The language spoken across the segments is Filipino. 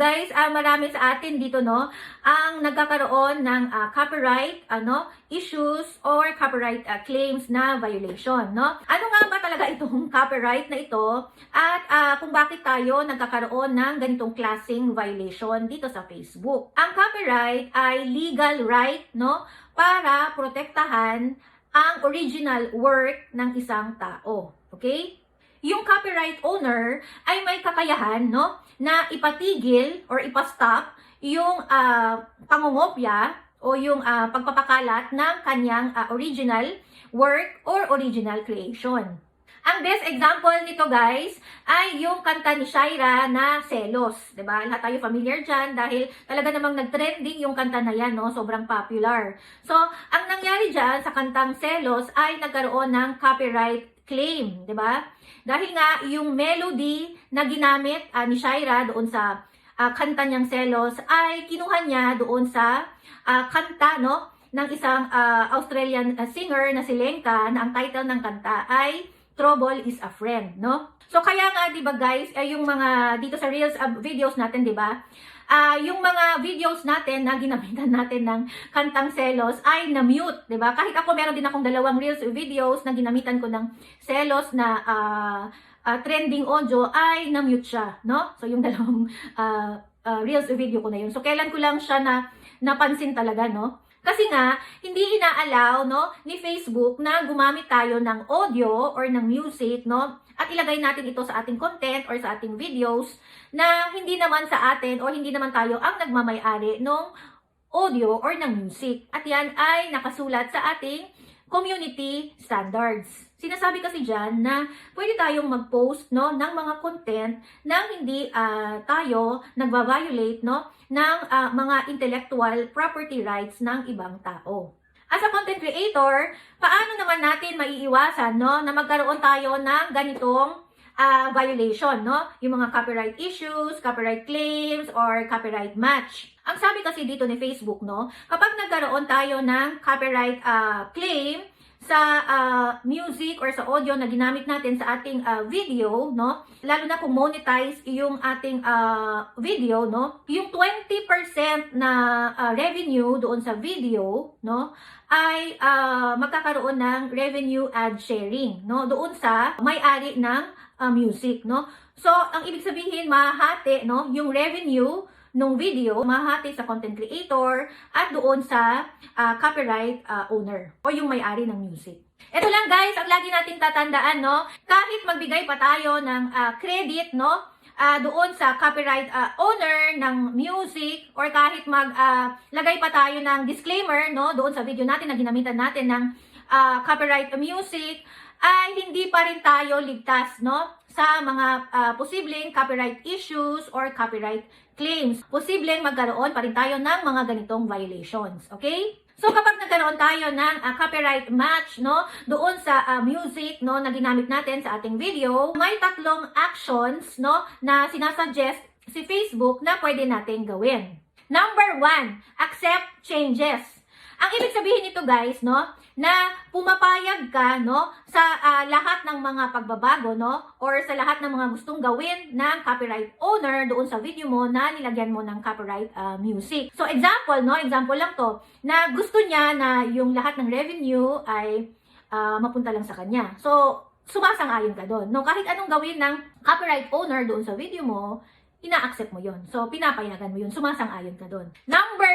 guys, ah, marami sa atin dito no ang nagkakaroon ng ah, copyright ano issues or copyright ah, claims na violation no. Ano nga ba talaga itong copyright na ito at ah, kung bakit tayo nagkakaroon ng ganitong klaseng violation dito sa Facebook. Ang copyright ay legal right no para protektahan ang original work ng isang tao. Okay? Yung copyright owner ay may kakayahan no na ipatigil or ipastop yung ah, pangungopya o yung ah, pagpapakalat ng kanyang ah, original work or original creation. Ang best example nito guys ay yung kanta ni Shaira na Selos, 'di ba? Lahat tayo familiar diyan dahil talaga namang nag-trending yung kanta na 'yan, no? Sobrang popular. So, ang nangyari diyan sa kantang Selos ay nagkaroon ng copyright claim, 'di ba? Dahil nga yung melody na ginamit ah, ni Shaira doon sa ah, kanta niyang Selos ay kinuha niya doon sa ah, kanta no ng isang ah, Australian singer na si Lenka na ang title ng kanta ay Trouble is a Friend, no? So kaya nga 'di ba guys, eh, yung mga dito sa reels ah, videos natin, 'di ba? Ah, yung mga videos natin na ginamitan natin ng kantang Selos ay na-mute, 'di ba? Kahit ako meron din akong dalawang reels videos na ginamitan ko ng Selos na ah, ah, trending audio ay na-mute siya, no? So yung dalawang ah, ah, reels video ko na yun. So kailan ko lang siya na napansin talaga, no? Kasi nga, hindi ina-allow, no, ni Facebook na gumamit tayo ng audio or ng music, no, at ilagay natin ito sa ating content or sa ating videos na hindi naman sa atin or hindi naman tayo ang nagmamayari ng audio or ng music. At yan ay nakasulat sa ating community standards. Sinasabi kasi dyan na pwede tayong mag-post no, ng mga content nang hindi ah, tayo nagva-violate no, ng ah, mga intellectual property rights ng ibang tao. As a content creator, paano naman natin maiiwasan no, na magkaroon tayo ng ganitong ah, violation, no? Yung mga copyright issues, copyright claims, or copyright match. Ang sabi kasi dito ni Facebook, no, kapag nagkaroon tayo ng copyright ah, claim sa ah, music or sa audio na ginamit natin sa ating ah, video, no? Lalo na kung monetize yung ating ah, video, no? Yung 20% na ah, revenue doon sa video, no? ay ah, magkakaroon ng revenue ad sharing, no? Doon sa may-ari ng ah, music, no? So, ang ibig sabihin, mahati, no? Yung revenue ng video, mahati sa content creator at doon sa ah, copyright ah, owner o yung may-ari ng music. Ito lang guys, ang lagi nating tatandaan, no? Kahit magbigay pa tayo ng ah, credit, no? ah, doon sa copyright ah, owner ng music or kahit mag ah, lagay pa tayo ng disclaimer, no? Doon sa video natin na ginamitan natin ng ah, copyright music, ay hindi pa rin tayo ligtas, no? Sa mga ah, posibleng copyright issues or copyright claims. Posibleng magkaroon pa rin tayo ng mga ganitong violations, okay? So kapag nagkaroon tayo ng ah, copyright match no doon sa ah, music no na ginamit natin sa ating video, may tatlong actions no na sinasuggest si Facebook na pwede nating gawin. Number one, accept changes. Ang ibig sabihin nito guys, no, na pumapayag ka, no, sa ah, lahat ng mga pagbabago, no, or sa lahat ng mga gustong gawin ng copyright owner doon sa video mo na nilagyan mo ng copyright ah, music. So example, no, example lang to, na gusto niya na yung lahat ng revenue ay ah, mapunta lang sa kanya. So sumasang-ayon ka doon. No, kahit anong gawin ng copyright owner doon sa video mo, ina-accept mo yon. So, pinapayagan mo yun. Sumasang-ayon ka doon. Number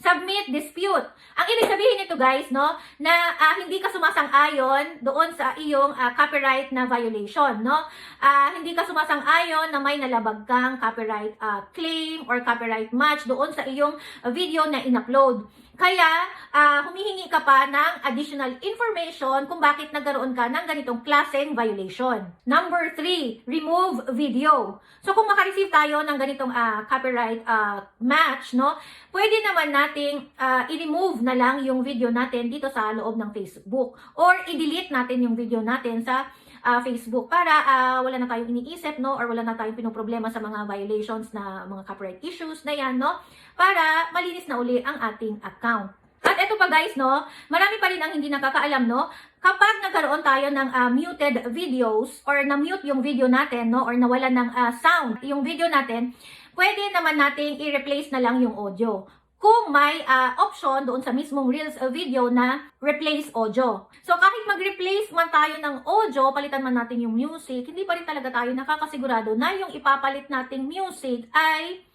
submit dispute. Ang ibig sabihin nito guys, no, na ah, hindi ka sumasang-ayon doon sa iyong ah, copyright na violation, no? Ah, hindi ka sumasang-ayon na may nalabag kang copyright ah, claim or copyright match doon sa iyong video na in-upload. Kaya, ah, humihingi ka pa ng additional information kung bakit nagkaroon ka ng ganitong klaseng violation. Number three, remove video. So, kung makareceive tayo ng ganitong ah, copyright ah, match, no, pwede naman nating ah, i-remove na lang yung video natin dito sa loob ng Facebook. Or i-delete natin yung video natin sa ah, Facebook para ah, wala na tayong iniisip, no, or wala na tayong pinoproblema sa mga violations na mga copyright issues na yan, no, para malinis na uli ang ating account. At eto pa guys, no, marami pa rin ang hindi nakakaalam, no, kapag nagkaroon tayo ng ah, muted videos or na-mute yung video natin, no, or nawala ng ah, sound yung video natin, pwede naman nating i-replace na lang yung audio. Kung may ah, option doon sa mismong Reels uh, video na replace audio. So kahit mag-replace tayo ng audio, palitan man natin yung music, hindi pa rin talaga tayo nakakasigurado na yung ipapalit nating music ay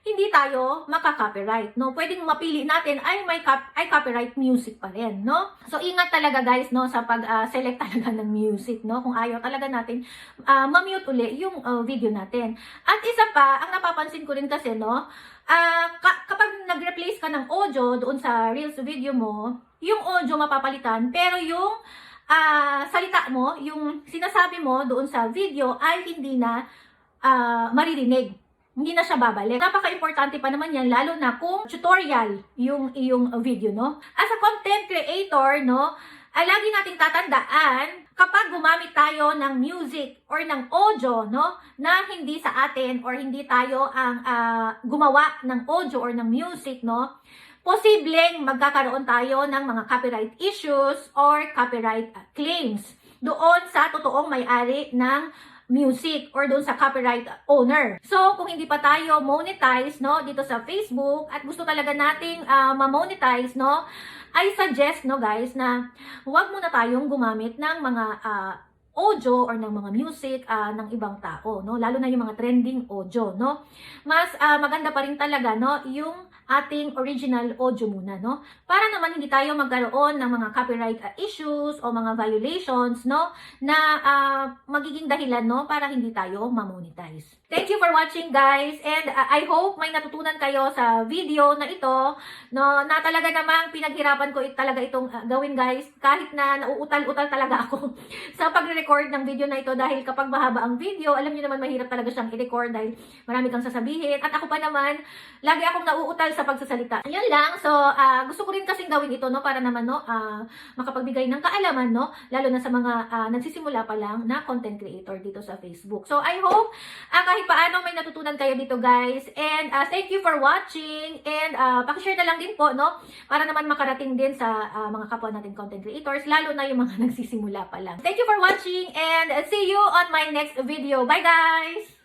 hindi tayo makaka-copyright, no? Pwedeng mapili natin ay may cop- ay copyright music pa rin, no? So ingat talaga guys, no, sa pag-select talaga ng music, no? Kung ayaw talaga natin ah, ma-mute uli yung ah, video natin. At isa pa, ang napapansin ko rin kasi, no, ah, ka- kapag nag-replace ka ng audio doon sa Reels video mo, yung audio mapapalitan, pero yung ah, salita mo, yung sinasabi mo doon sa video ay hindi na ah, maririnig hindi na siya babalik. Napaka-importante pa naman yan, lalo na kung tutorial yung iyong video, no? As a content creator, no, ay lagi nating tatandaan, kapag gumamit tayo ng music or ng audio, no, na hindi sa atin or hindi tayo ang ah, gumawa ng audio or ng music, no, posibleng magkakaroon tayo ng mga copyright issues or copyright claims doon sa totoong may-ari ng music or doon sa copyright owner. So, kung hindi pa tayo monetize, no, dito sa Facebook at gusto talaga nating ah, ma-monetize, no, I suggest, no, guys, na huwag muna tayong gumamit ng mga ah, audio or ng mga music ah, ng ibang tao, no, lalo na yung mga trending audio, no. Mas ah, maganda pa rin talaga, no, yung ating original audio muna, no? Para naman hindi tayo magkaroon ng mga copyright ah, issues o mga violations, no? Na ah, magiging dahilan, no? Para hindi tayo mamonetize. Thank you for watching, guys. And ah, I hope may natutunan kayo sa video na ito, no? Na talaga namang pinaghirapan ko talaga itong ah, gawin, guys. Kahit na nauutal-utal talaga ako sa pagre-record ng video na ito dahil kapag mahaba ang video, alam niyo naman mahirap talaga siyang i-record dahil marami kang sasabihin. At ako pa naman, lagi akong nauutal sa pagsasalita. Yun lang. So, ah, gusto ko rin kasing gawin ito, no, para naman, no, ah, makapagbigay ng kaalaman, no, lalo na sa mga ah, nagsisimula pa lang na content creator dito sa Facebook. So, I hope, ah, kahit paano may natutunan kayo dito, guys. And, ah, thank you for watching. And, ah, pakishare na lang din po, no, para naman makarating din sa ah, mga kapwa natin content creators, lalo na yung mga nagsisimula pa lang. Thank you for watching and ah, see you on my next video. Bye, guys!